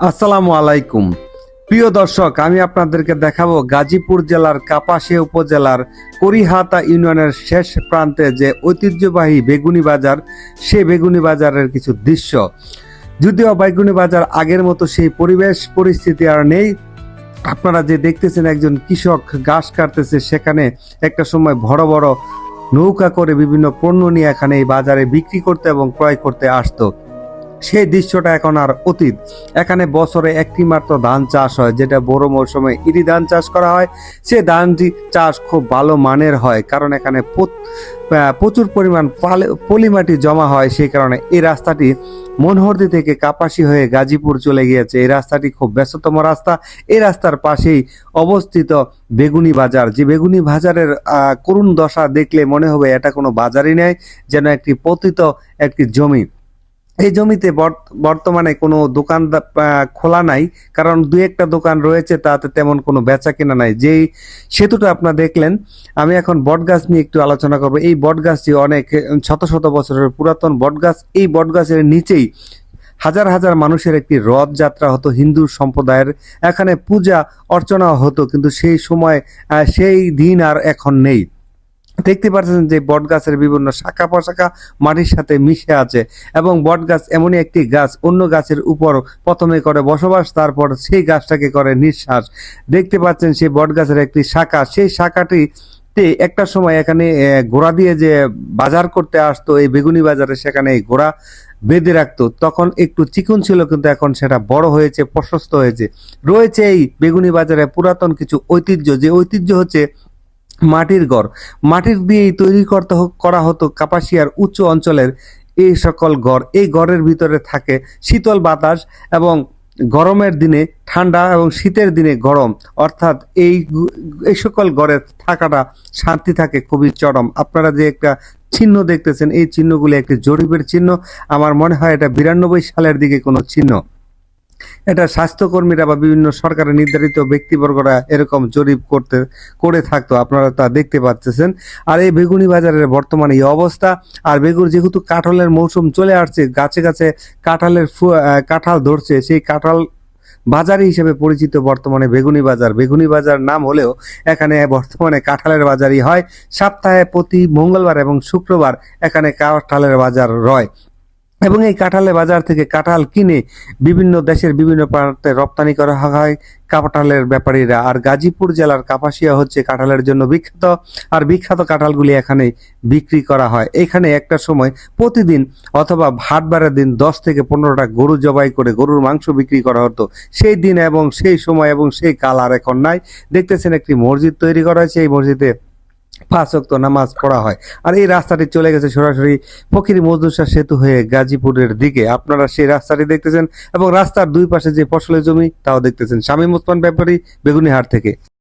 আসসালামু আলাইকুম। প্রিয় দর্শক, আমি আপনাদেরকে দেখাবো গাজীপুর জেলার কাপাসিয়া উপজেলার করিহাতা ইউনিয়নের শেষ প্রান্তে যে ঐতিহ্যবাহী বেগুনি বাজার সে বেগুনি বাজারের কিছু দৃশ্য। যদিও বেগুনি বাজার আগের মতো সেই পরিবেশ, পরিস্থিতি আর নেই। আপনারা যে দেখতেছেন একজন কৃষক ঘাস কাটতেছে, সেখানে একটা সময় বড় বড় নৌকা করে বিভিন্ন পণ্য নিয়ে এখানে এই বাজারে বিক্রি করতে এবং ক্রয় করতে আসতো। সেই দৃশ্যটা এখন আর অতীত। এখানে বছরে একটি মাত্র ধান চাষ হয়, যেটা বড় মৌসুমে ইরি ধান চাষ করা হয়। সে ধানটি চাষ খুব ভালো মানের হয়, কারণ এখানে প্রচুর পরিমাণ পালে- পলিমাটি জমা হয়, সেই কারণে এই রাস্তাটি মনোহরদি থেকে কাপাসি হয়ে গাজীপুর চলে গিয়েছে। এই রাস্তাটি খুব ব্যস্ততম রাস্তা। এই রাস্তার পাশেই অবস্থিত বেগুনি বাজার। যে বেগুনি বাজারের করুণ দশা দেখলে মনে হবে এটা কোনো বাজারই নেই, যেন একটি পতিত একটি জমি। এই জমিতে বর্ত- বর্তমানে কোনো দোকান খোলা নাই, কারণ দুই একটা দোকান রয়েছে, তাতে তেমন কোনো বেচা কেনা নাই। যেই সেতুটা আপনারা দেখলেন, আমি এখন বটগাছ নিয়ে একটু আলোচনা করব। এই বটগাছটি অনেক, শত শত বছরের পুরাতন বটগাছ। এই বটগাছের নিচেই হাজার হাজার মানুষের একটি রথযাত্রা হতো, হিন্দু সম্প্রদায়ের। এখানে পূজা অর্চনা হতো, কিন্তু সেই সময় সেই দিন আর এখন নেই। দেখতে পাচ্ছেন যে বট গাছের বিভিন্ন শাখা প্রশাখা মাটির সাথে মিশে আছে এবং বট গাছ এমনই একটি গাছ, অন্য গাছের উপর প্রথমে করে বসবাস, তারপর সেই গাছটাকে করে নিঃশ্বাস। দেখতে পাচ্ছেন সেই বট গাছের একটি শাখা। সেই শাখাটি একটা সময় এখানে ঘোড়া দিয়ে যে বাজার করতে আসতো, এই বেগুনি বাজারে সেখানে এই ঘোড়া বেঁধে রাখতো। তখন একটু চিকন ছিল, কিন্তু এখন সেটা বড় হয়েছে, প্রশস্ত হয়েছে। রয়েছে এই বেগুনি বাজারে পুরাতন কিছু ঐতিহ্য। যে ঐতিহ্য হচ্ছে মাটির গড়। মাটির দিয়েই তৈরি করতে করা হতো কাপাসিয়ার উচ্চ অঞ্চলের এই সকল গড়। এই গড়ের ভিতরে থাকে শীতল বাতাস এবং গরমের দিনে ঠান্ডা এবং শীতের দিনে গরম। অর্থাৎ এই এই সকল গড়ে থাকাটা শান্তি থাকে, খুবই চরম। আপনারা যে একটা চিহ্ন দেখতেছেন, এই চিহ্নগুলি একটি জরিপের চিহ্ন। আমার মনে হয় এটা বিরানব্বই সালের দিকে কোনো চিহ্ন। এটা স্বাস্থ্যকর্মীরা বা বিভিন্ন সরকারের নির্ধারিত ব্যক্তিবর্গরা এরকম জরিপ করতে, করে থাকতো। আপনারা তা দেখতে পাচ্ছেন। আর এই বেগুনি বাজারের বর্তমানে এই অবস্থা, আর বেগুন যেহেতু কাঁঠালের মৌসুম চলে আসছে, গাছে গাছে কাঁঠালের কাঁঠাল ধরছে, সেই কাঁঠাল বাজার হিসেবে পরিচিত বর্তমানে বেগুনি বাজার। বেগুনি বাজার নাম হলেও এখানে বর্তমানে কাঁঠালের বাজারই হয়। সপ্তাহে প্রতি মঙ্গলবার এবং শুক্রবার এখানে কাঁঠালের বাজার রয়। এবং এই কাঁঠালের বাজার থেকে কাঁঠাল কিনে বিভিন্ন দেশের বিভিন্ন প্রান্তে রপ্তানি করা হয়। কাঁঠালের ব্যাপারীরা আর গাজীপুর জেলার কাপাসিয়া হচ্ছে কাঁঠালের জন্য বিখ্যাত। আর বিখ্যাত কাঁঠালগুলি এখানে বিক্রি করা হয়। এখানে একটা সময় প্রতিদিন অথবা হাটবারের দিন দশ থেকে পনেরোটা গরু জবাই করে গরুর মাংস বিক্রি করা হতো। সেই দিন এবং সেই সময় এবং সেই কাল আর এখন নাই। দেখতেছেন একটি মসজিদ তৈরি করা হয়েছে। এই মসজিদে পাঁচ ওয়াক্ত নামাজ পড়া হয়। আর এই রাস্তাটি চলে গেছে সরাসরি ফকির মজদুসা সেতু হয়ে গাজীপুরের দিকে। আপনারা সেই রাস্তাটি দেখতেছেন এবং রাস্তার দুই পাশে যে ফসলের জমি, তাও দেখতেছেন। স্বামী মুসমান ব্যাপারী, বেগুনিহাট থেকে।